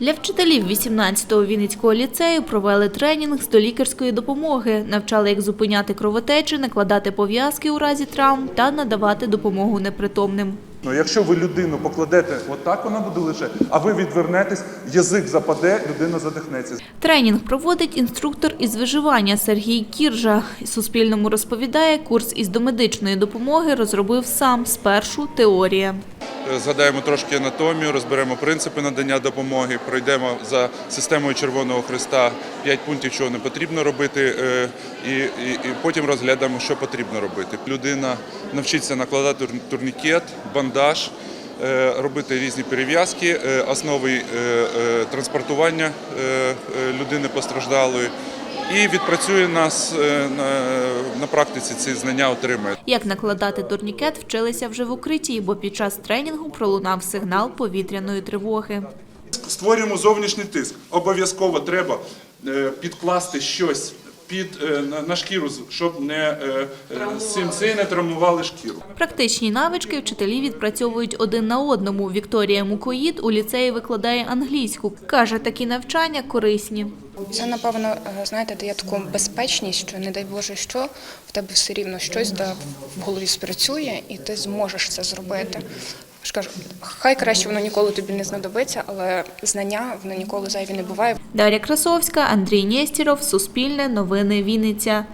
Для вчителів 18-го Вінницького ліцею провели тренінг з долікарської допомоги, навчали, як зупиняти кровотечі, накладати пов'язки у разі травм та надавати допомогу непритомним. Ну, якщо ви людину покладете отак, вона буде лежати, а ви відвернетесь, язик западе, людина задихнеться. Тренінг проводить інструктор із виживання Сергій Кіржа. Суспільному розповідає, курс із домедичної допомоги розробив сам спершу теорія. Згадаємо трошки анатомію, розберемо принципи надання допомоги, пройдемо за системою Червоного Христа 5 пунктів, чого не потрібно робити, е, і, і, і потім розглядаємо, що потрібно робити. Людина навчиться накладати турнікет, бандаж, е, робити різні перев'язки, е, основи транспортування людини постраждалої. І відпрацює нас е, на, на практиці ці знання отримає. Як накладати турнікет, вчилися вже в укритті, бо під час тренінгу пролунав сигнал повітряної тривоги. Створюємо зовнішній тиск. Обов'язково треба е, підкласти щось під е, на, на шкіру, з- щоб не е, е, не травмували шкіру. Практичні навички вчителі відпрацьовують один на одному. Вікторія Мукоїд у ліцеї викладає англійську. Каже, такі навчання корисні. Це, напевно, знаєте, дає таку безпечність, що не дай Боже, що в тебе все рівно щось да, в голові спрацює, і ти зможеш це зробити. Ж кажу, хай краще воно ніколи тобі не знадобиться, але знання воно ніколи зайві не буває. Дар'я Красовська, Андрій Нєстіров, Суспільне, Новини Вінниця.